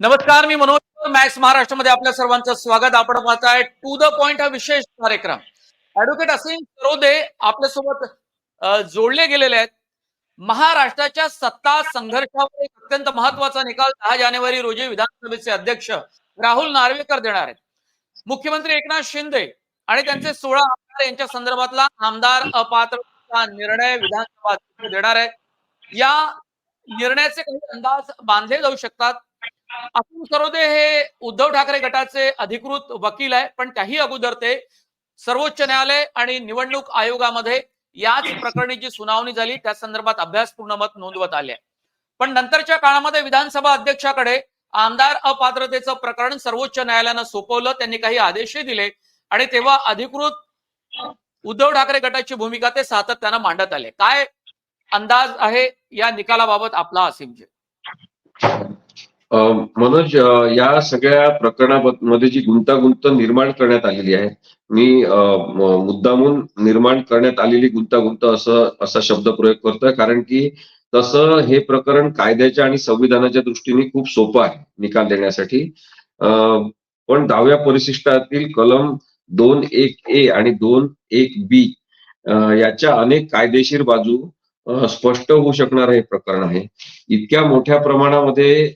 नमस्कार मी मनोज मॅक्स महाराष्ट्रामध्ये आपल्या सर्वांचं स्वागत. आपण पाहताय टू द पॉइंट हा विशेष कार्यक्रम. ऍडव्होकेट असीम सरोदे आपल्यासोबत जोडले गेलेले आहेत. महाराष्ट्राच्या सत्ता संघर्षावर एक अत्यंत महत्त्वाचा निकाल दहा जानेवारी रोजी विधानसभेचे अध्यक्ष राहुल नार्वेकर देणार आहेत. मुख्यमंत्री एकनाथ शिंदे आणि त्यांचे सोळा आमदार यांच्या संदर्भातला आमदार अपात्रता निर्णय विधानसभा देणार आहे या निर्णयाचे काही अंदाज बांधले जाऊ शकतात. अतुल सरोदे हे उद्धव ठाकरे गटाचे अधिकृत वकील आहे पण त्याही अगोदर ते सर्वोच्च न्यायालय आणि निवडणूक आयोगामध्ये याच प्रकरणी जी सुनावणी झाली. त्या संदर्भात अभ्यासपूर्ण मत नोंदवत आले आहे. पण नंतरच्या काळामध्ये विधानसभा अध्यक्षाकडे आमदार अपात्रतेचं प्रकरण सर्वोच्च न्यायालयानं सोपवलं. त्यांनी काही आदेशही दिले आणि तेव्हा अधिकृत उद्धव ठाकरे गटाची भूमिका ते सातत्यानं मांडत आले. काय अंदाज आहे या निकालाबाबत आपला असीमजी? मनोज या सगळ्या प्रकरणामध्ये जी गुंतागुंत निर्माण करण्यात आलेली आहे मी मुद्दामून निर्माण करण्यात आलेली गुंतागुंत असं असा शब्द प्रयोग करतोय कारण की तसं हे प्रकरण कायद्याच्या आणि संविधानाच्या दृष्टीने खूप सोपं आहे निकाल देण्यासाठी. पण दहाव्या परिशिष्टातील कलम दोन एक ए आणि दोन एक बी याच्या अनेक कायदेशीर बाजू स्पष्ट होऊ शकणार हे प्रकरण आहे. इतक्या मोठ्या प्रमाणामध्ये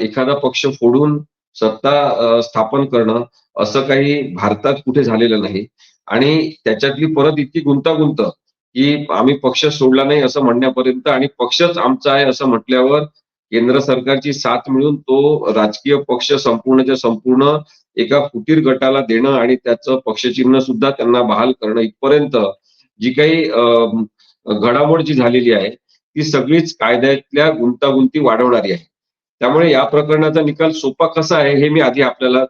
एखादा पक्ष फोडून सत्ता स्थापन करणं असं काही भारतात कुठे झालेलं नाही. आणि त्याच्यातली परत इतकी गुंतागुंत की आम्ही पक्ष सोडला नाही असं म्हणण्यापर्यंत आणि पक्षच आमचा आहे असं म्हटल्यावर केंद्र सरकारची साथ मिळून तो राजकीय पक्ष संपूर्णच्या संपूर्ण एका फुटीर गटाला देणं आणि त्याचं पक्षचिन्ह सुद्धा त्यांना बहाल करणं इथपर्यंत जी काही अ, घडामोड जी झालेली आहे ती सगळीच कायद्यातल्या गुंतागुंती वाढवणारी आहे. त्यामुळे या प्रकरणाचा निकाल सोपा कसा आहे हे मी आधी आपल्याला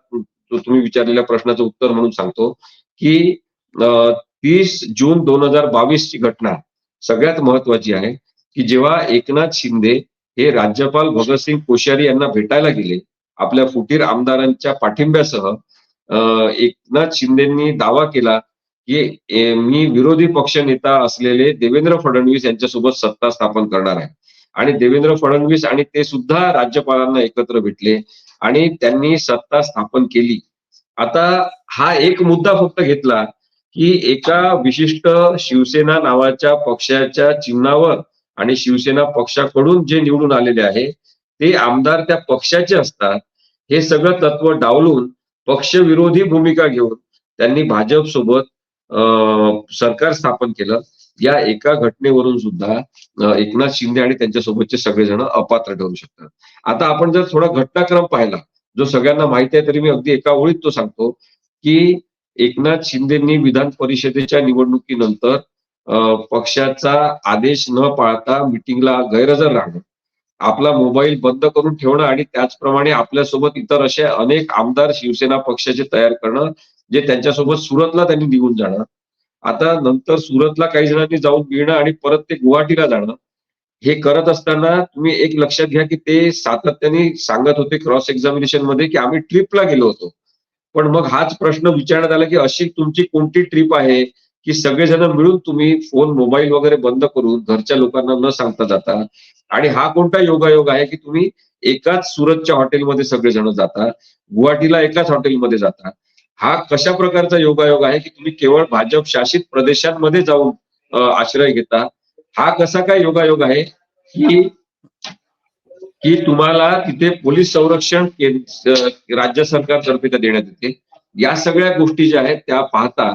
तुम्ही विचारलेल्या प्रश्नाचं उत्तर म्हणून सांगतो की तीस जून दोन हजार बावीस ची घटना सगळ्यात महत्वाची आहे की जेव्हा एकनाथ शिंदे हे राज्यपाल भगतसिंग कोश्यारी यांना भेटायला गेले आपल्या फुटीर आमदारांच्या पाठिंब्यासह एकनाथ शिंदेंनी दावा केला की मी विरोधी पक्ष नेता असलेले देवेंद्र फडणवीस यांच्यासोबत सत्ता स्थापन करणार आहे. आणि देवेंद्र फडणवीस आणि ते सुद्धा राज्यपालांना एकत्र भेटले आणि त्यांनी सत्ता स्थापन केली. आता हा एक मुद्दा फक्त घेतला की एका विशिष्ट शिवसेना नावाच्या पक्षाच्या चिन्हावर आणि शिवसेना पक्षाकडून जे निवडून आलेले आहे ते आमदार त्या पक्षाचे असतात. हे सगळं तत्व डावलून पक्षविरोधी भूमिका घेऊन त्यांनी भाजप सोबत सरकार स्थापन केलं. या एका घटनेवरून सुद्धा एकनाथ शिंदे आणि त्यांच्यासोबतचे सगळेजण अपात्र ठरू शकतात. आता आपण जर थोडा घटनाक्रम पाहिला जो सगळ्यांना माहिती आहे तरी मी अगदी एका ओळीत तो सांगतो की एकनाथ शिंदेनी विधान परिषदेच्या निवडणुकीनंतर पक्षाचा आदेश न पाळता मिटिंगला गैरहजर राहणं आपला मोबाईल बंद करून ठेवणं आणि त्याचप्रमाणे आपल्यासोबत इतर असे अनेक आमदार शिवसेना पक्षाचे तयार करणं जे त्यांच्यासोबत सुरतला त्यांनी निघून जाणं आता नंतर सुरतला काही जणांनी जाऊन मिळणं आणि परत ते गुवाहाटीला जाणं हे करत असताना तुम्ही एक लक्षात घ्या की ते सातत्याने सांगत होते क्रॉस एक्झामिनेशनमध्ये की आम्ही ट्रिपला गेलो होतो. पण मग हाच प्रश्न विचारण्यात आला की अशी तुमची कोणती ट्रिप आहे की सगळेजण मिळून तुम्ही फोन मोबाईल वगैरे बंद करून घरच्या लोकांना न सांगता जाता? आणि हा कोणता योगायोग आहे की तुम्ही एकाच सुरतच्या हॉटेलमध्ये सगळेजण जाता गुवाहाटीला एकाच हॉटेलमध्ये जाता? हा कशा प्रकारचा योगायोग आहे की तुम्ही केवळ भाजप शासित प्रदेशांमध्ये जाऊन आश्रय घेता? हा कसा काय योगायोग आहे की की तुम्हाला तिथे पोलीस संरक्षण राज्य सरकारतर्फे त्या देण्यात येते? या सगळ्या गोष्टी ज्या आहेत त्या पाहता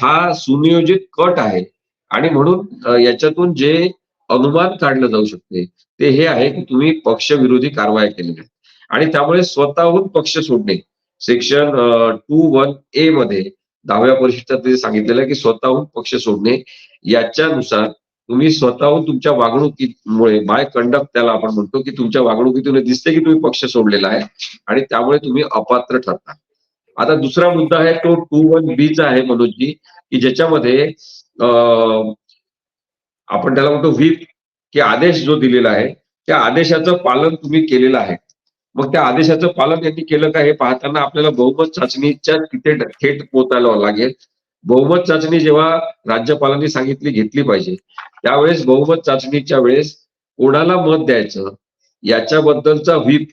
हा सुनियोजित कट आहे. आणि म्हणून याच्यातून जे अनुमान काढलं जाऊ शकते ते हे आहे की तुम्ही पक्षविरोधी कारवाया केलेल्या आणि त्यामुळे स्वतःहून पक्ष सोडणे सेक्शन टू वन ए मध्ये दहाव्या परिषदेत सांगितलेलं आहे की स्वतःहून पक्ष सोडणे याच्यानुसार तुम्ही स्वतःहून तुमच्या वागणुकीमुळे बाय कंडक्ट त्याला आपण म्हणतो की तुमच्या वागणुकीतून दिसते की तुम्ही पक्ष सोडलेला आहे आणि त्यामुळे तुम्ही अपात्र ठरता. आता दुसरा मुद्दा आहे तो टू वन बीचा आहे मनोजजी की ज्याच्यामध्ये uh, आपण त्याला म्हणतो व्हीप की आदेश जो दिलेला आहे त्या आदेशाचं पालन तुम्ही केलेलं आहे. मग त्या आदेशाचं पालन यांनी केलं का हे पाहताना आपल्याला बहुमत चाचणीच्या तिथे थेट पोहोचायला लागेल. बहुमत चाचणी जेव्हा राज्यपालांनी सांगितली घेतली पाहिजे त्यावेळेस बहुमत चाचणीच्या वेळेस कोणाला मत द्यायचं? याच्याबद्दलचा व्हीप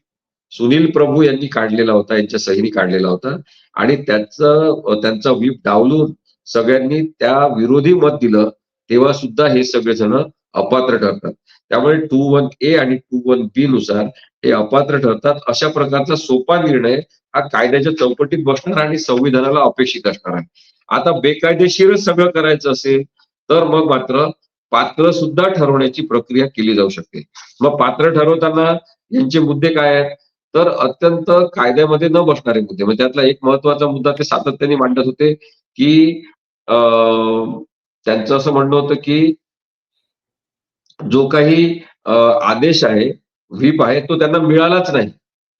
सुनील प्रभू यांनी काढलेला होता यांच्या सहीने काढलेला होता. आणि त्याचं त्यांचा व्हीप डावलून सगळ्यांनी त्या विरोधी मत दिलं तेव्हा सुद्धा हे सगळेजण अपात्र ठरतात. त्यामुळे टू वन ए आणि टू वन बी नुसार हे अपात्र ठरतात. अशा प्रकारचा सोपा निर्णय हा कायद्याच्या चौकटीत बसणार आणि संविधानाला अपेक्षित असणार आहे. आता बेकायदेशीरच सगळं करायचं असेल तर मग मात्र पात्र सुद्धा ठरवण्याची प्रक्रिया केली जाऊ शकते. मग पात्र ठरवताना यांचे मुद्दे काय आहेत? तर अत्यंत कायद्यामध्ये न बसणारे मुद्दे. म्हणजे त्यातला एक महत्त्वाचा मुद्दा ते सातत्याने मांडत होते की त्यांचं असं म्हणणं होतं की जो काही आदेश आहे व्हीप आहे तो त्यांना मिळालाच नाही.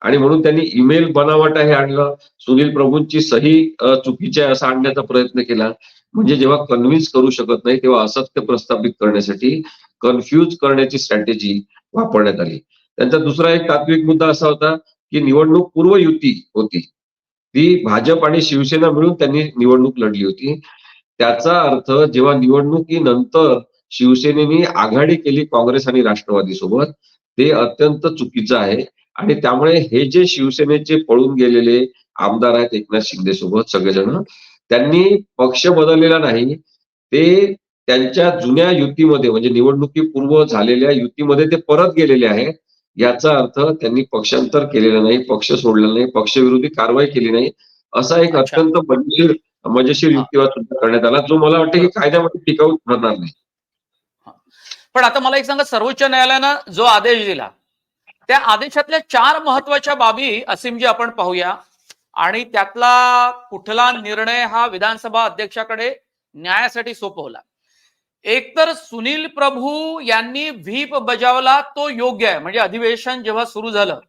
आणि म्हणून त्यांनी ईमेल बनावट आहे आणलं. सुनील प्रभूंची सही चुकीच्या चुकीची आहे असं आणण्याचा प्रयत्न केला. म्हणजे जेव्हा कन्व्हिन्स करू शकत नाही तेव्हा असत्य प्रस्थापित करण्यासाठी कन्फ्यूज करण्याची स्ट्रॅटेजी वापरण्यात आली. त्यांचा दुसरा एक तात्विक मुद्दा असा होता की निवडणूक पूर्व युती होती. ती भाजप आणि शिवसेना मिळून त्यांनी निवडणूक लढली होती. त्याचा अर्थ जेव्हा निवडणुकीनंतर शिवसेनेने आघाडी केली काँग्रेस आणि राष्ट्रवादी सोबत ते अत्यंत चुकीचं आहे. आणि त्यामुळे हे जे शिवसेनेचे पळून गेलेले आमदार आहेत एकनाथ शिंदे सोबत सगळेजण त्यांनी पक्ष बदललेला नाही. ते त्यांच्या जुन्या युतीमध्ये म्हणजे निवडणुकीपूर्व झालेल्या युतीमध्ये ते परत गेलेले आहेत. याचा अर्थ त्यांनी पक्षांतर केलेलं नाही पक्ष सोडलेला नाही पक्षविरोधी कारवाई केली नाही. असा एक. अत्यंत मजेशीर मजेशीर. युक्तिवाद सुद्धा करण्यात आला जो मला वाटतं की कायद्यामध्ये टिकाऊ ठरणार नाही. पण आता मला एक सांगा सर्वोच्च न्यायालयानं जो आदेश दिला त्या आदेशातल्या चार महत्त्वाच्या बाबी असीमजी आपण पाहूया. आणि त्यातला कुठला निर्णय हा विधानसभा अध्यक्षाकडे न्यायासाठी सोपवला. एकतर सुनील प्रभू यांनी व्हीप बजावला तो योग्य आहे. म्हणजे अधिवेशन जेव्हा सुरू झालं.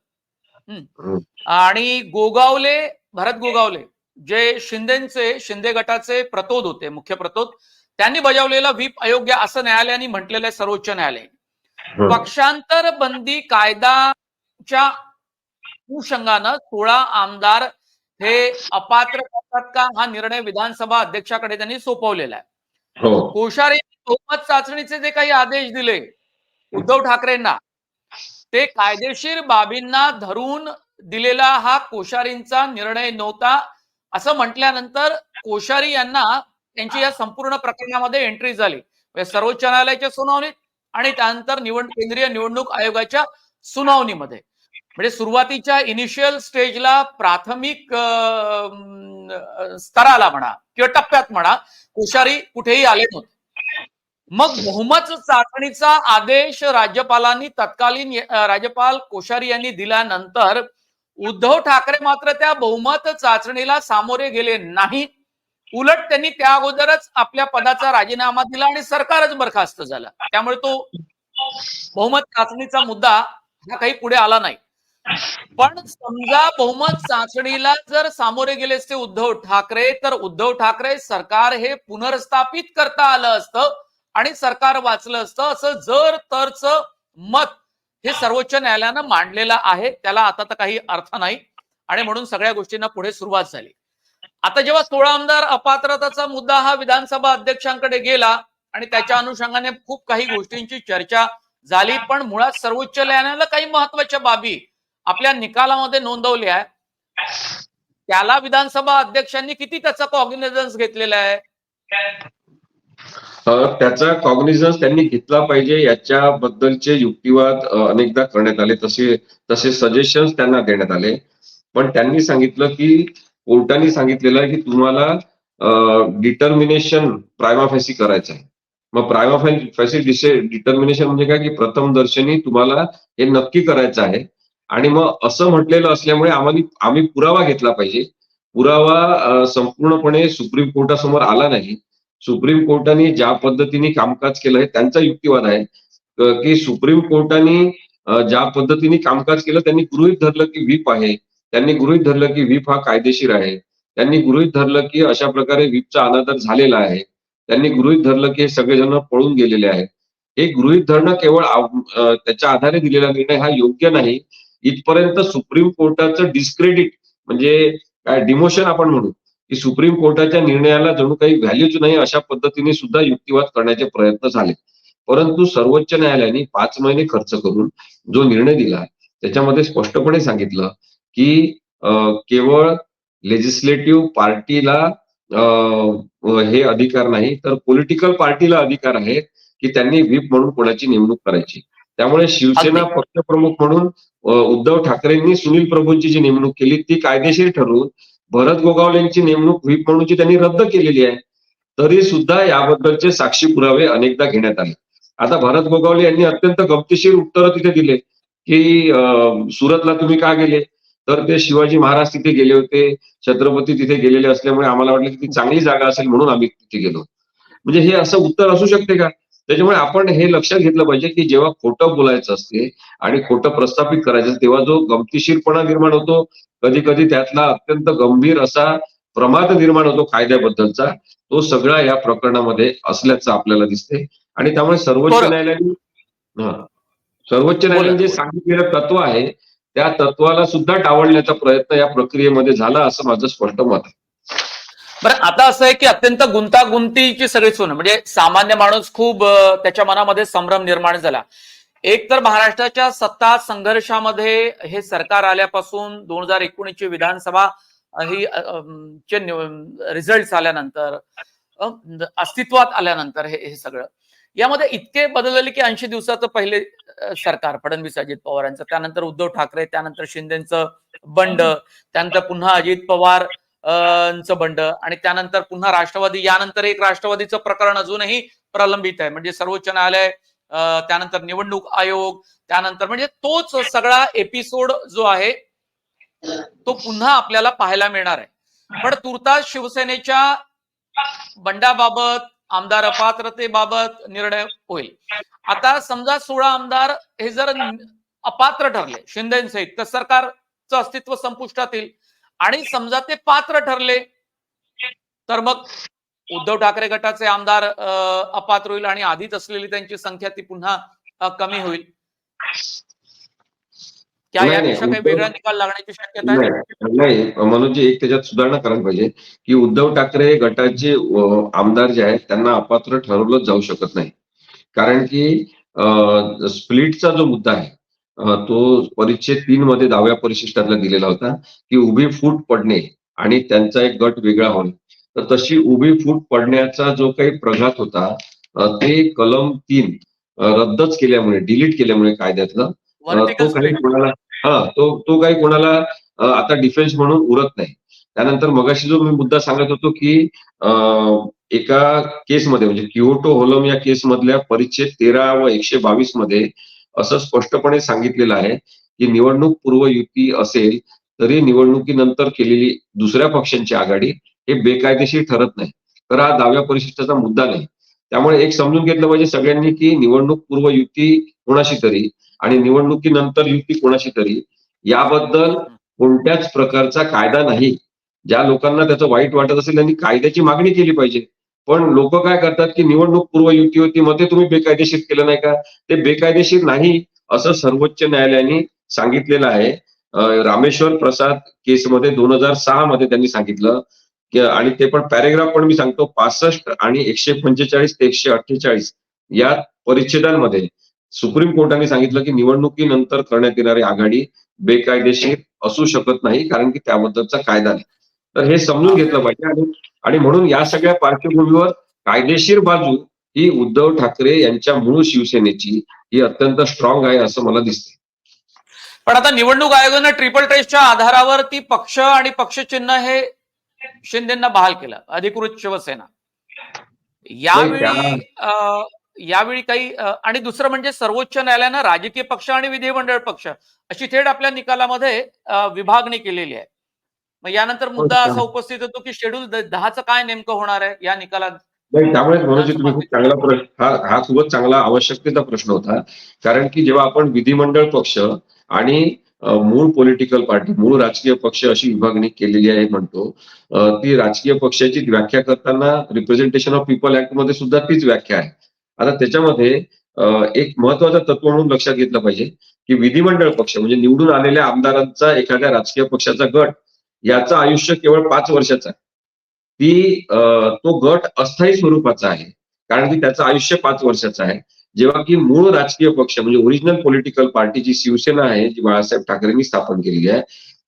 आणि गोगावले भरत गोगावले जे शिंदेचे शिंदे गटाचे प्रतोद होते मुख्य प्रतोद त्यांनी बजावलेला व्हीप अयोग्य असं न्यायालयाने म्हटलेलं आहे सर्वोच्च न्यायालय. पक्षांतर बंदी कायदाच्या अनुषंगानं सोळा आमदार हे अपात्र करतात का हा निर्णय विधानसभा अध्यक्षाकडे त्यांनी सोपवलेला आहे. हो. कोश्यारी बहुमत चाचणीचे जे काही आदेश दिले उद्धव ठाकरेंना ते कायदेशीर बाबींना धरून दिलेला हा कोश्यारींचा निर्णय नव्हता असं म्हटल्यानंतर कोश्यारी यांना त्यांची या संपूर्ण प्रकरणामध्ये एंट्री झाली. म्हणजे सर्वोच्च न्यायालयाच्या सुनावणीत आणि त्यानंतर निवड केंद्रीय निवडणूक आयोगाच्या सुनावणीमध्ये. म्हणजे सुरुवातीच्या इनिशियल स्टेजला प्राथमिक स्तराला म्हणा किंवा टप्प्यात म्हणा कोशारी कुठेही आले नव्हते. मग बहुमत चाचणीचा आदेश राज्यपालांनी तत्कालीन राज्यपाल कोश्यारी यांनी दिल्यानंतर उद्धव ठाकरे मात्र त्या बहुमत चाचणीला सामोरे गेले नाही. उलट त्यांनी त्या अगोदरच आपल्या पदाचा राजीनामा दिला आणि सरकारच बरखास्त झालं. त्यामुळे तो बहुमत चाचणीचा मुद्दा हा काही पुढे आला नाही. पण समजा बहुमत चाचणीला जर सामोरे गेले असते उद्धव ठाकरे तर उद्धव ठाकरे सरकार हे पुनर्स्थापित करता आलं असतं आणि सरकार वाचलं असतं. असं जर तरच मत हे सर्वोच्च न्यायालयानं मांडलेलं आहे. त्याला आता तर काही अर्थ नाही. आणि म्हणून सगळ्या गोष्टींना पुढे सुरुवात झाली. आता जेव्हा सोळा आमदार अपात्रताचा मुद्दा हा विधानसभा अध्यक्षांकडे गेला आणि त्याच्या अनुषंगाने खूप काही गोष्टींची चर्चा झाली पण मुळात सर्वोच्च न्यायालयाला काही महत्त्वाच्या बाबी आपल्या निकालामध्ये नोंदवल्या आहे त्याला विधानसभा अध्यक्षांनी किती त्याचा कॉग्निझन्स घेतलेला आहे? त्याचा कॉग्निझन्स त्यांनी घेतला पाहिजे याच्याबद्दलचे युक्तिवाद अनेकदा करण्यात आले तसे तसे सजेशन्स त्यांना देण्यात आले. पण त्यांनी सांगितलं की कोर्टाने सांगितलेलं आहे की तुम्हाला डिटर्मिनेशन प्रायमाफॅसी करायचं आहे. मग प्रायमाफॅसी डिटर्मिनेशन म्हणजे काय? की प्रथम दर्शनी तुम्हाला हे नक्की करायचं आहे. आणि मग असं म्हटलेलं असल्यामुळे आम्हाला आम्ही पुरावा घेतला पाहिजे. पुरावा संपूर्णपणे सुप्रीम कोर्टासमोर आला नाही. सुप्रीम कोर्टाने ज्या पद्धतीने कामकाज केलं आहे त्यांचा युक्तिवाद आहे. की सुप्रीम कोर्टाने ज्या पद्धतीने कामकाज केलं त्यांनी गृहित धरलं की व्हीप आहे. त्यांनी गृहित धरलं की व्हीप हा कायदेशीर आहे. त्यांनी गृहित धरलं की अशा प्रकारे व्हीपचा अनादर झालेला आहे. त्यांनी गृहित धरलं की हे सगळेजण पळून गेलेले आहेत. हे गृहित धरणं केवळ त्याच्या आधारे दिलेला निर्णय हा योग्य नाही. इथपर्यंत सुप्रीम कोर्टाचं डिस्क्रेडिट म्हणजे काय डिमोशन आपण म्हणू की सुप्रीम कोर्टाच्या निर्णयाला जणू काही व्हॅल्यूच नाही अशा पद्धतीने सुद्धा युक्तिवाद करण्याचे प्रयत्न झाले. परंतु सर्वोच्च न्यायालयाने पाच महिने खर्च करून जो निर्णय दिला त्याच्यामध्ये स्पष्टपणे सांगितलं की केवळ लेजिस्लेटिव्ह पार्टीला हे अधिकार नाही तर पॉलिटिकल पार्टीला अधिकार आहे की त्यांनी व्हीप म्हणून कोणाची नेमणूक करायची. त्यामुळे शिवसेना. पक्षप्रमुख म्हणून उद्धव ठाकरेंनी सुनील प्रभूंची जी नेमणूक केली ती कायदेशीर ठरवून भरत गोगावलेंची नेमणूक व्हीप म्हणूनची त्यांनी रद्द केलेली आहे. तरी सुद्धा याबद्दलचे साक्षी पुरावे अनेकदा घेण्यात आले. आता भरत गोगावले यांनी अत्यंत गमतीशीर उत्तरं तिथे दिले की सुरतला तुम्ही का गेले? तर ते शिवाजी महाराज तिथे गेले होते छत्रपती तिथे गेलेले असल्यामुळे आम्हाला वाटलं की ती चांगली जागा असेल म्हणून आम्ही तिथे गेलो म्हणजे हे असं उत्तर असू शकते का त्याच्यामुळे आपण हे लक्षात घेतलं पाहिजे की जेव्हा खोटं बोलायचं असते आणि खोटं प्रस्थापित करायचं तेव्हा जो गमतीशीरपणा निर्माण होतो कधी कधी त्यातला अत्यंत गंभीर असा प्रमाद निर्माण होतो कायद्याबद्दलचा तो सगळा या प्रकरणामध्ये असल्याचं आपल्याला दिसते आणि त्यामुळे सर्वोच्च. न्यायालयाने हा. सर्वोच्च न्यायालयाने जे सांगितलेलं तत्व आहे त्या तत्वाला सुद्धा डावलण्याचा प्रयत्न या प्रक्रियेमध्ये झाला असं माझं स्पष्ट मत आहे. बरं आता असं आहे की अत्यंत गुंतागुंतीची सगळी सोनं म्हणजे सामान्य माणूस खूप त्याच्या मनामध्ये संभ्रम निर्माण झाला. एक तर महाराष्ट्राच्या सत्ता संघर्षामध्ये हे सरकार आल्यापासून दोन हजार एकोणीसची विधानसभा ही चे रिझल्ट आल्यानंतर अस्तित्वात आल्यानंतर हे हे सगळं. यामध्ये इतके बदलले की ऐंशी दिवसाचं पहिले सरकार फडणवीस अजित पवारांचं. त्यानंतर उद्धव ठाकरे त्यानंतर शिंदेचं बंड त्यानंतर पुन्हा अजित पवार बंड आणि त्यानंतर पुन्हा राष्ट्रवादी. यानंतर एक राष्ट्रवादीचं प्रकरण अजूनही प्रलंबित आहे. म्हणजे सर्वोच्च न्यायालय त्यानंतर निवडणूक आयोग त्यानंतर म्हणजे तोच सगळा एपिसोड जो आहे तो पुन्हा आपल्याला पाहायला मिळणार आहे. पण तुर्तास शिवसेनेच्या बंडाबाबत आमदार अपात्रतेबाबत निर्णय होईल. आता समजा सोळा आमदार हे जर अपात्र ठरले शिंदेसहित तर सरकारचं अस्तित्व संपुष्टात येईल आणि समजा ते पात्र ठरले तर मग उद्धव ठाकरे गटाचे आमदार अपात्र होईल आणि आधीच असलेली त्यांची संख्या ती पुन्हा कमी होईल. नाही, यापेक्षा काही वेगळा निकाल लागण्याची शक्यता आहे? नाही मनोजी एक त्याच्यात सुधारणा करायला पाहिजे की उद्धव ठाकरे गटाचे आमदार जे आहेत त्यांना अपात्र ठरवलं जाऊ शकत नाही. कारण की स्प्लिटचा जो मुद्दा आहे तो परिच्छेद तीन मध्ये दहाव्या परिशिष्टातला दिलेला होता की उभी फूट पडणे आणि त्यांचा एक गट वेगळा होणे. तर तशी उभी फूट पडण्याचा जो काही प्रघात होता ते कलम तीन रद्दच केल्यामुळे डिलीट केल्यामुळे कायद्यातलं तो काही. कोणाला हा तो तो काही कोणाला आता डिफेन्स म्हणून उरत नाही. त्यानंतर मगाशी जो मी मुद्दा सांगत होतो की एका केसमध्ये म्हणजे किओटो होलम या केसमधल्या परिच्छेद तेरा व एकशे बावीसमध्ये असं स्पष्टपणे सांगितलेलं आहे की निवडणूक पूर्व युती असेल तरी निवडणुकीनंतर केलेली दुसऱ्या पक्षांची आघाडी हे बेकायदेशीर ठरत नाही. तर हा दहाव्या परिशिष्टाचा मुद्दा नाही. त्यामुळे एक समजून घेतलं पाहिजे सगळ्यांनी की निवडणूक पूर्व युती कोणाशी तरी आणि निवडणुकीनंतर युती कोणाशी तरी याबद्दल कोणत्याच प्रकारचा कायदा नाही. ज्या लोकांना त्याचं वाईट वाटत असेल त्यांनी कायद्याची मागणी केली पाहिजे. पण लोक काय करतात की निवडणूक पूर्व युती होती मध्ये तुम्ही बेकायदेशीर केलं नाही का? ते बेकायदेशीर नाही असं सर्वोच्च न्यायालयाने सांगितलेलं आहे. रामेश्वर प्रसाद केसमध्ये दोन हजार सहा मध्ये त्यांनी सांगितलं. की आणि ते पण पॅरेग्राफ पण मी सांगतो पासष्ट आणि एकशे पंचेचाळीस ते एकशे अठ्ठेचाळीस या परिच्छेदांमध्ये. सुप्रीम कोर्टाने सांगितलं की निवडणुकीनंतर करण्यात येणारी आघाडी बेकायदेशीर असू शकत नाही कारण की त्याबद्दलचा कायदा नाही. तर हे समजून घेतलं पाहिजे आणि आणि म्हणून या सगळ्या पार्श्वभूमीवर कायदेशीर बाजू ही उद्धव ठाकरे यांच्या मूळ शिवसेनेची ही अत्यंत स्ट्रॉंग आहे असं मला दिसते पण आता निवडणूक आयोगानं ट्रिपल टेस्टच्या आधारावर ती पक्ष आणि पक्षचिन्ह हे शिंदेना बहाल केलं अधिकृत शिवसेना. यावेळी यावेळी काही आणि दुसरं म्हणजे सर्वोच्च न्यायालयानं राजकीय पक्ष आणि विधिमंडळ पक्ष अशी थेट आपल्या निकालामध्ये विभागणी केलेली आहे. मग यानंतर मुद्दा अच्छा. असा उपस्थित होतो की शेड्यूल दहाचं काय नेमकं होणार आहे या निकालात नाही त्यामुळे मनोजी तुम्ही खूप चांगला प्रश्न हा हा खूपच चांगला आवश्यकतेचा प्रश्न होता. कारण की जेव्हा आपण विधिमंडळ पक्ष आणि मूळ पॉलिटिकल पार्टी मूळ राजकीय पक्ष अशी विभागणी केलेली आहे म्हणतो ती राजकीय पक्षाची व्याख्या करताना रिप्रेझेंटेशन ऑफ पीपल ऍक्टमध्ये सुद्धा तीच व्याख्या आहे. आता त्याच्यामध्ये एक महत्वाचं तत्व म्हणून लक्षात घेतलं पाहिजे की विधिमंडळ पक्ष म्हणजे निवडून आलेल्या आमदारांचा एखाद्या राजकीय पक्षाचा गट याचं आयुष्य केवळ पाच वर्षाचा आहे. ती तो गट अस्थायी स्वरूपाचा आहे कारण की त्याचं आयुष्य पाच वर्षाचं आहे. जेव्हा की मूळ राजकीय पक्ष म्हणजे ओरिजिनल पॉलिटिकल पार्टी जी शिवसेना आहे जी बाळासाहेब ठाकरेंनी स्थापन केलेली आहे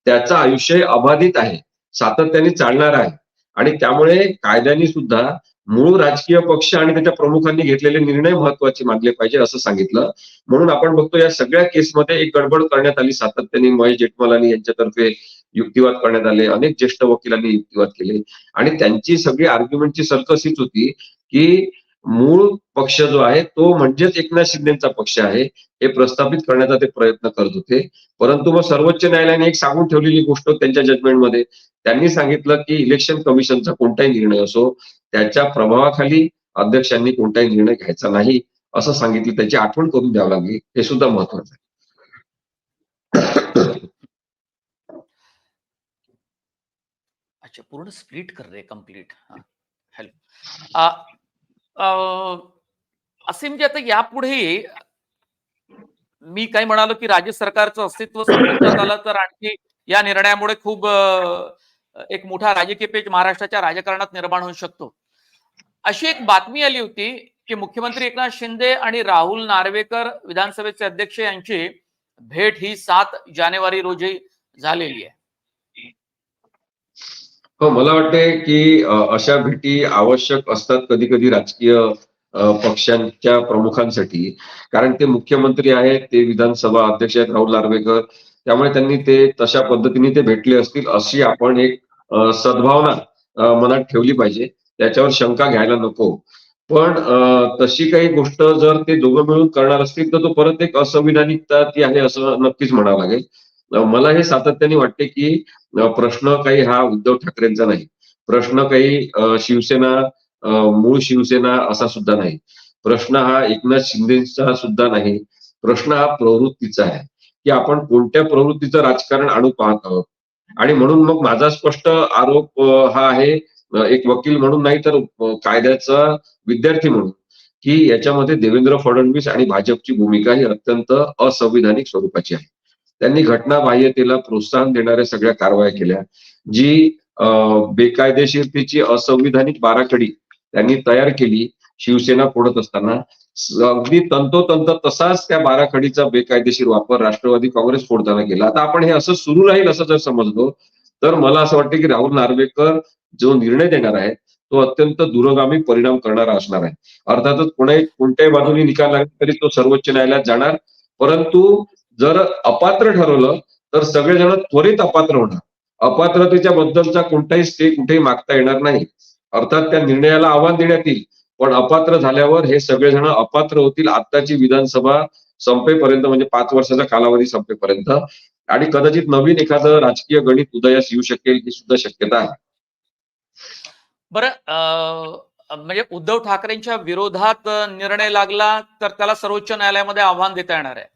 त्याचं आयुष्य अबाधित आहे सातत्याने चालणार आहे. आणि त्यामुळे कायद्याने सुद्धा मूळ राजकीय पक्ष आणि त्याच्या प्रमुखांनी घेतलेले निर्णय महत्त्वाचे मानले पाहिजे असं सांगितलं. म्हणून आपण बघतो या सगळ्या केसमध्ये एक गडबड करण्यात आली. सातत्याने महेश जेठमलानी यांच्यातर्फे युक्तिवाद करण्यात आले. अनेक ज्येष्ठ वकिलांनी युक्तिवाद केले. आणि त्यांची सगळी आर्ग्युमेंटची सर्कस हीच होती की मूळ पक्ष जो आहे तो म्हणजेच एकनाथ शिंदेचा पक्ष आहे. हे प्रस्थापित करण्याचा ते प्रयत्न करत होते. परंतु मग सर्वोच्च न्यायालयाने एक सांगून ठेवलेली गोष्ट त्यांच्या जजमेंटमध्ये त्यांनी सांगितलं की इलेक्शन कमिशनचा कोणताही निर्णय असो त्याच्या प्रभावाखाली अध्यक्षांनी कोणताही निर्णय घ्यायचा नाही असं सांगितलं. त्याची आठवण करून द्यावी लागली. हे सुद्धा महत्वाचं आहे. अच्छा पूर्ण स्प्लिट कर रे कंप्लीट हॅलो असे म्हणजे आता यापुढे मी काय म्हणालो की राज्य सरकारचं अस्तित्व आलं तर आणखी या निर्णयामुळे खूप एक मोठा राजकीय पेच महाराष्ट्राच्या राजकारणात निर्माण होऊ शकतो. अशी एक बातमी आली होती की मुख्यमंत्री एकनाथ शिंदे आणि राहुल नार्वेकर विधानसभेचे अध्यक्ष यांची भेट ही सात जानेवारी रोजी झालेली आहे. हो मला वाटते की अशा भेटी आवश्यक असतात कधी कधी राजकीय पक्षांच्या प्रमुखांसाठी. कारण ते मुख्यमंत्री आहेत ते विधानसभा अध्यक्ष आहेत राहुल नार्वेकर त्यामुळे त्यांनी ते तशा पद्धतीने ते भेटले असतील अशी आपण एक सद्भावना मनात ठेवली पाहिजे. त्याच्यावर शंका घ्यायला नको. पण तशी काही गोष्ट जर ते दोघं मिळून करणार असतील तर तो परत एक असंविधानिकता ती आहे असं नक्कीच म्हणावं लागेल. मला हे सातत्याने वाटते की प्रश्न काही हा उद्धव ठाकरेंचा नाही. प्रश्न काही शिवसेना मूळ शिवसेना असा सुद्धा नाही. प्रश्न हा एकनाथ शिंदेचा सुद्धा नाही. प्रश्न हा प्रवृत्तीचा आहे. की आपण कोणत्या प्रवृत्तीचं राजकारण आणू पाहत आहोत? आणि म्हणून मग माझा स्पष्ट आरोप हा आहे एक वकील म्हणून नाही तर कायद्याचा विद्यार्थी म्हणून की याच्यामध्ये देवेंद्र फडणवीस आणि भाजपची भूमिका ही अत्यंत असंविधानिक स्वरूपाची आहे. त्यांनी घटनाबाह्यतेला प्रोत्साहन देणाऱ्या सगळ्या कारवाया केल्या. जी बेकायदेशीरतेची असंविधानिक बाराखडी त्यांनी तयार केली शिवसेना फोडत असताना. अगदी तंतोतंत तसाच त्या बाराखडीचा बेकायदेशीर वापर राष्ट्रवादी काँग्रेस फोडताना केला. आता आपण हे असं सुरू राहील असं जर समजलो तर मला असं वाटतं की राहुल नार्वेकर जो निर्णय देणार आहे तो अत्यंत दूरगामी परिणाम करणारा असणार आहे. अर्थातच कोणाही कोणत्याही बाजूने निकाल लागला तरी तो सर्वोच्च न्यायालयात जाणार. परंतु जर अपात्र ठरवलं तर सगळेजण त्वरित अपात्र होणार. अपात्रतेच्या बद्दलचा कोणताही स्टे कुठेही मागता येणार नाही. अर्थात त्या निर्णयाला आव्हान देण्यात येईल. पण अपात्र झाल्यावर हे सगळेजण अपात्र होतील आत्ताची विधानसभा संपेपर्यंत म्हणजे पाच वर्षाचा कालावधी संपेपर्यंत. आणि कदाचित नवीन एखादं राजकीय गणित उदयास येऊ शकेल ही सुद्धा शक्यता आहे. बरं म्हणजे उद्धव ठाकरेंच्या विरोधात निर्णय लागला तर त्याला सर्वोच्च न्यायालयामध्ये आव्हान देता येणार आहे.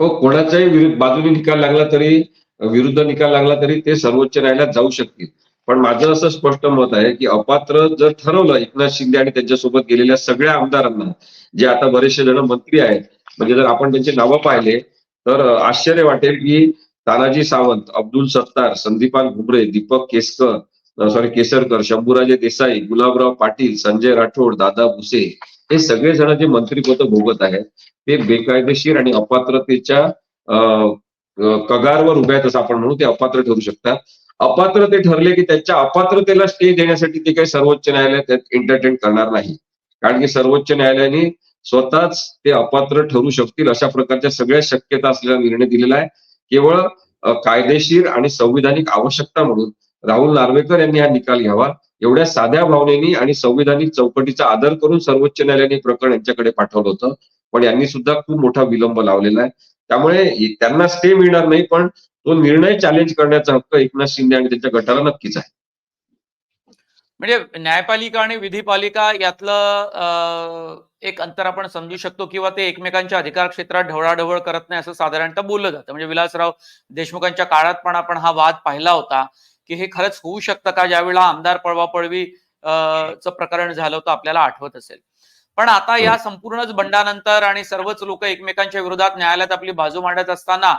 हो कोणाच्याही विरुद्ध बाजूने निकाल लागला तरी विरुद्ध निकाल लागला तरी ते सर्वोच्च न्यायालयात जाऊ शकतील. पण माझं असं स्पष्ट मत आहे की अपात्र जर ठरवलं एकनाथ शिंदे आणि त्यांच्यासोबत गेलेल्या सगळ्या आमदारांना जे आता बरेचसे जण मंत्री आहेत म्हणजे जर आपण त्यांची नावं पाहिले तर आश्चर्य वाटेल की तानाजी सावंत अब्दुल सत्तार संदीपान घुबरे दीपक केसकर सॉरी केसरकर शंभूराजे देसाई गुलाबराव पाटील संजय राठोड दादा भुसे हे सगळे जण जे मंत्रिपद भोगत आहेत ते बेकायदेशीर आणि अपात्रतेच्या कगारवर उभे आहेत असं आपण म्हणू ते अपात्र ठरू शकतात. अपात्र ते ठरले की त्याच्या अपात्रतेला स्टे देण्यासाठी ते काही सर्वोच्च न्यायालय त्यात एंटरटेन करणार नाही. कारण की सर्वोच्च न्यायालयाने स्वतःच ते अपात्र ठरू शकतील अशा प्रकारच्या सगळ्या शक्यता असलेला निर्णय दिलेला आहे. केवळ कायदेशीर आणि संविधानिक आवश्यकता म्हणून राहुल नार्वेकर यांनी हा निकाल घ्यावा. एवढ्या साध्या भावनेनी आणि संविधानिक चौकटीचा आदर करून सर्वोच्च न्यायालयाने प्रकरण यांच्याकडे पाठवलं होतं. पण यांनी सुद्धा खूप मोठा विलंब लावलेला आहे. त्यामुळे त्यांना स्टे मिळणार नाही पण तो निर्णय चॅलेंज करण्याचा हक्क एकनाथ शिंदे आणि त्यांच्या गटाला नक्कीच आहे. म्हणजे न्यायपालिका आणि विधीपालिका यातलं एक अंतर आपण समजू शकतो किंवा ते एकमेकांच्या अधिकार क्षेत्रात ढवळाढवळ करत नाही असं साधारणतः बोललं जातं. म्हणजे विलासराव देशमुखांच्या काळात पण आपण हा वाद पाहिला होता. की हे खरंच होऊ शकतं का? ज्यावेळेला आमदार पळवापळवी चं प्रकरण झालं होतं आपल्याला आठवत असेल. पण आता या संपूर्णच बंडानंतर आणि सर्वच लोक एकमेकांच्या विरोधात न्यायालयात आपली बाजू मांडत असताना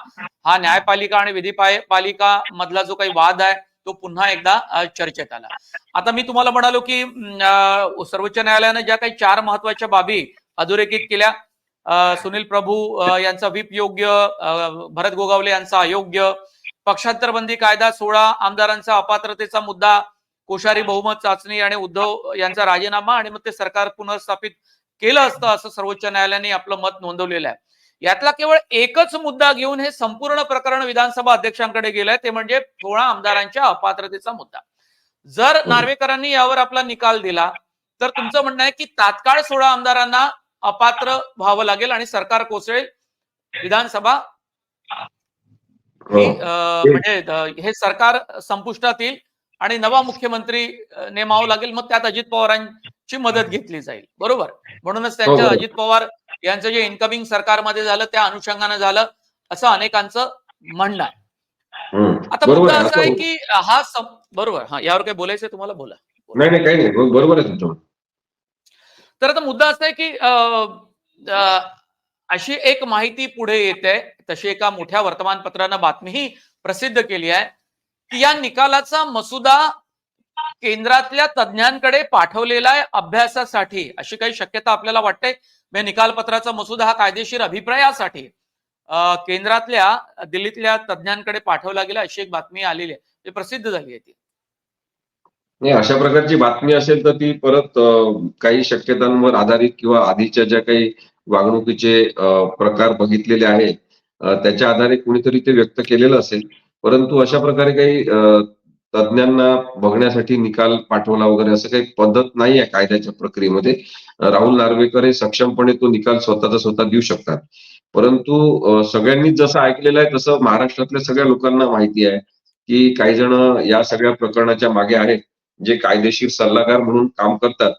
हा न्यायपालिका आणि विधिपालिका मधला जो काही वाद आहे तो पुन्हा एकदा चर्चेत आला. आता मी तुम्हाला म्हणालो की सर्वोच्च न्यायालयाने ज्या काही चार महत्त्वाच्या बाबी अधोरेखित केल्या सुनील प्रभू यांचा व्हीप योग्य भरत गोगावले यांचा अयोग्य पक्षांतर बंदी कायदा सोळा आमदारांचा अपात्रतेचा मुद्दा कोश्यारी बहुमत चाचणी आणि उद्धव यांचा राजीनामा आणि मग ते सरकार पुनर्स्थापित केलं असतं असं सर्वोच्च न्यायालयाने आपलं मत नोंदवलेलं आहे. यातला केवळ एकच मुद्दा घेऊन हे संपूर्ण प्रकरण विधानसभा अध्यक्षांकडे गेलंय ते म्हणजे सोळा आमदारांच्या अपात्रतेचा मुद्दा. जर नार्वेकरांनी यावर आपला निकाल दिला तर तुमचं म्हणणं आहे की तात्काळ सोळा आमदारांना अपात्र व्हावं लागेल आणि सरकार कोसळेल? विधानसभा? म्हणजे अं, हे सरकार संपुष्टात येईल आणि नवा मुख्यमंत्री नेमावं लागेल मग त्यात अजित पवारांची मदत घेतली जाईल. बरोबर? म्हणूनच त्यांच्या बरोबर. अजित पवार यांचं जे इन्कमिंग सरकारमध्ये झालं त्या अनुषंगानं झालं असं अनेकांचं म्हणणं आहे. आता मुद्दा असा आहे की हा बरोबर. हा यावर काही बोलायचंय तुम्हाला? बोला. नाही नाही काही नाही. ब- बरोबर आहे तुमचं. तर आता मुद्दा असा आहे की अशी एक माहिती पुढे येते तशी एका मोठ्या वर्तमानपत्रानं बातमीही प्रसिद्ध केली आहे की या निकालाचा मसुदा केंद्रातल्या तज्ज्ञांकडे पाठवलेला आहे अभ्यासासाठी. अशी काही शक्यता आपल्याला वाटते? म्हणजे निकालपत्राचा मसुदा हा कायदेशीर अभिप्रायासाठी केंद्रातल्या दिल्लीतल्या तज्ज्ञांकडे पाठवला गेला अशी एक बातमी आलेली आहे. म्हणजे प्रसिद्ध झाली आहे ती. नाही अशा प्रकारची बातमी असेल तर ती परत काही शक्यतांवर आधारित किंवा आधीच्या ज्या काही वागणुकीचे प्रकार बघितलेले आहेत त्याच्या आधारे कुणीतरी ते व्यक्त केलेलं असेल. परंतु अशा प्रकारे काही तज्ज्ञांना बघण्यासाठी निकाल पाठवला वगैरे असं काही पद्धत नाही आहे कायद्याच्या प्रक्रियेमध्ये. राहुल नार्वेकर हे सक्षमपणे तो निकाल स्वतःचा स्वतः देऊ शकतात. परंतु सगळ्यांनीच जसं ऐकलेलं आहे तसं महाराष्ट्रातल्या सगळ्या लोकांना माहिती आहे की काही जण या सगळ्या प्रकरणाच्या मागे आहेत जे कायदेशीर सल्लागार म्हणून काम करतात.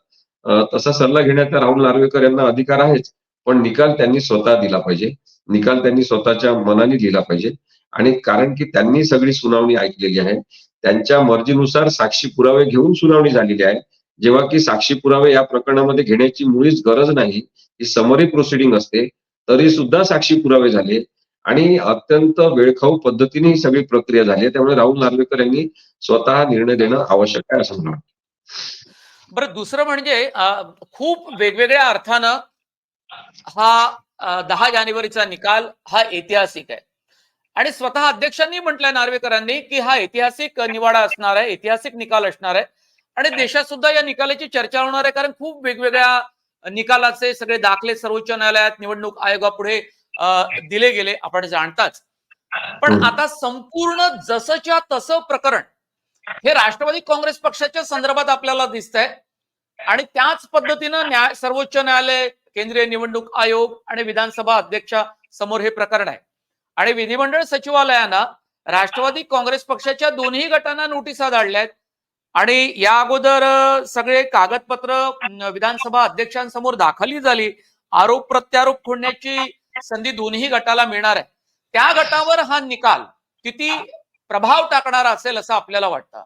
तसा सल्ला घेण्याचा राहुल नार्वेकर यांना अधिकार आहेच पण निकाल त्यांनी स्वतः दिला पाहिजे. निकाल त्यांनी स्वतःच्या मनाने लिहिला पाहिजे. आणि कारण की त्यांनी सगळी सुनावणी ऐकलेली आहे. त्यांच्या मर्जीनुसार साक्षी पुरावे घेऊन सुनावणी झालेली आहे. जेव्हा की साक्षी पुरावे या प्रकरणामध्ये घेण्याची मुळीच गरज नाही ही समरी प्रोसिडिंग असते तरी सुद्धा साक्षी पुरावे झाले. आणि अत्यंत वेळखाऊ पद्धतीने ही सगळी प्रक्रिया झाली आहे. त्यामुळे राहुल नार्वेकर यांनी स्वतः निर्णय देणं आवश्यक आहे असं मला वाटतं. बरं दुसरं म्हणजे खूप वेगवेगळ्या अर्थानं हा दहा जानेवारीचा निकाल हा ऐतिहासिक आहे. आणि स्वतः अध्यक्षांनी म्हटलंय नार्वेकरांनी की हा ऐतिहासिक निवाडा असणार आहे ऐतिहासिक निकाल असणार आहे. आणि देशात सुद्धा या निकालाची चर्चा होणार आहे कारण खूप वेगवेगळ्या निकालाचे सगळे दाखले सर्वोच्च न्यायालयात निवडणूक आयोगापुढे दिले गेले आपण जाणताच. पण. आता संपूर्ण जसंच्या तसं प्रकरण हे राष्ट्रवादी काँग्रेस पक्षाच्या संदर्भात आपल्याला दिसतंय. आणि त्याच पद्धतीनं न्याय सर्वोच्च न्यायालय केंद्रीय निवडणूक आयोग आणि विधानसभा अध्यक्षा समोर हे प्रकरण आहे. आणि विधिमंडळ सचिवालयानं राष्ट्रवादी काँग्रेस पक्षाच्या दोन्ही गटांना नोटिसा धाडल्या आहेत आणि या अगोदर सगळे कागदपत्र विधानसभा अध्यक्षांसमोर दाखली झाली. आरोप प्रत्यारोप खोडण्याची संधी दोन्ही गटाला मिळणार आहे. त्या गटावर हा निकाल किती प्रभाव टाकणारा असेल असं आपल्याला वाटतं?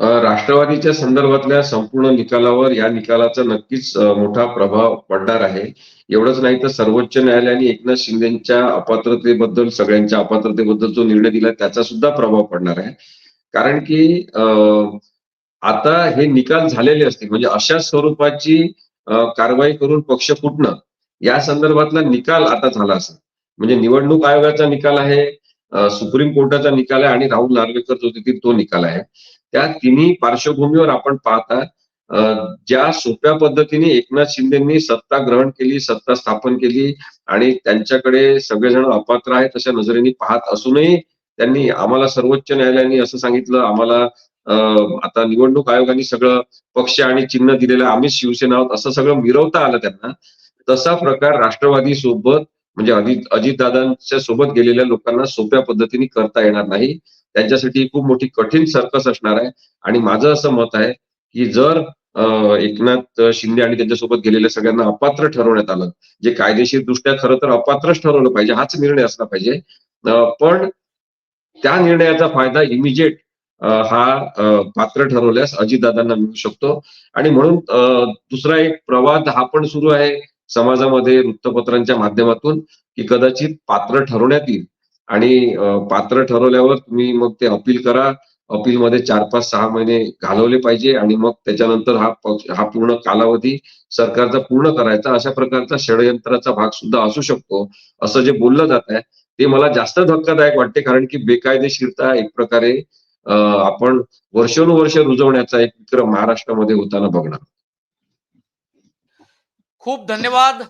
राष्ट्रवादीच्या संदर्भातल्या संपूर्ण निकालावर या निकालाचा नक्कीच मोठा प्रभाव पडणार आहे. एवढंच नाही तर सर्वोच्च न्यायालयाने एकनाथ शिंदेच्या अपात्रतेबद्दल सगळ्यांच्या अपात्रतेबद्दल जो निर्णय दिला त्याचा सुद्धा प्रभाव पडणार आहे. कारण की आता हे निकाल झालेले असतील म्हणजे अशा स्वरूपाची कारवाई करून पक्ष फुटणं या संदर्भातला निकाल आता झाला असेल. म्हणजे निवडणूक आयोगाचा निकाल आहे सुप्रीम कोर्टाचा निकाल आहे आणि राहुल नार्वेकर जो देतील तो निकाल आहे. त्या तिन्ही पार्श्वभूमीवर आपण पाहता ज्या सोप्या पद्धतीने एकनाथ शिंदेनी सत्ता ग्रहण केली सत्ता स्थापन केली आणि त्यांच्याकडे सगळेजण अपात्र आहेत अशा नजरेने पाहत असूनही त्यांनी आम्हाला सर्वोच्च न्यायालयाने असं सांगितलं आम्हाला आता निवडणूक आयोगाने सगळं पक्ष आणि चिन्ह दिलेलं आम्ही शिवसेना आहोत असं सगळं मिरवता आलं त्यांना. तसा प्रकार राष्ट्रवादी सोबत म्हणजे अजित अजितदादांच्या सोबत गेलेल्या लोकांना सोप्या पद्धतीने करता येणार नाही. त्यांच्यासाठी खूप मोठी कठीण सर्कस असणार आहे. आणि माझं असं मत आहे की जर एकनाथ शिंदे आणि त्यांच्यासोबत गेलेल्या सगळ्यांना अपात्र ठरवण्यात आलं जे कायदेशीर दृष्ट्या खरं तर अपात्रच ठरवलं पाहिजे हाच निर्णय असला पाहिजे. पण त्या निर्णयाचा फायदा इमिजिएट हा पात्र ठरवल्यास अजितदादांना मिळू शकतो. आणि म्हणून दुसरा एक प्रवाद हा पण सुरू आहे समाजामध्ये वृत्तपत्रांच्या माध्यमातून की कदाचित पात्र ठरवण्यात येईल. आणि पात्र ठरवल्यावर तुम्ही मग ते अपील करा. अपीलमध्ये चार पाच सहा महिने घालवले पाहिजे आणि मग त्याच्यानंतर हा पक्ष हा पूर्ण कालावधी सरकारचा पूर्ण करायचा. अशा प्रकारचा षडयंत्राचा भाग सुद्धा असू शकतो. असं जे बोललं जात आहे ते मला जास्त धक्कादायक वाटते. कारण की बेकायदेशीरता एक प्रकारे आपण वर्षानुवर्ष रुजवण्याचा एक विक्रम महाराष्ट्रामध्ये होताना बघणार. खूप धन्यवाद.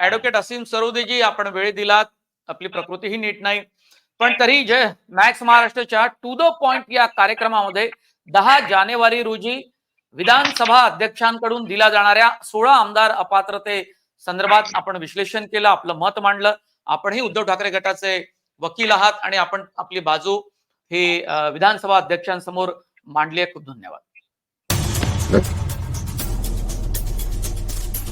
ऍडव्होकेट असीम सरोदेजी आपण वेळ दिलात. आपली प्रकृती ही नीट नाही. पण तरी जे मॅक्स महाराष्ट्राच्या टू द पॉइंट या कार्यक्रमामध्ये दहा जानेवारी रोजी विधानसभा अध्यक्षांकडून दिल्या जाणाऱ्या सोळा आमदार अपात्रते संदर्भात आपण विश्लेषण केलं आपलं मत मांडलं. आपणही उद्धव ठाकरे गटाचे वकील आहात आणि आपण आपली बाजू ही विधानसभा अध्यक्षांसमोर मांडली आहे. खूप धन्यवाद.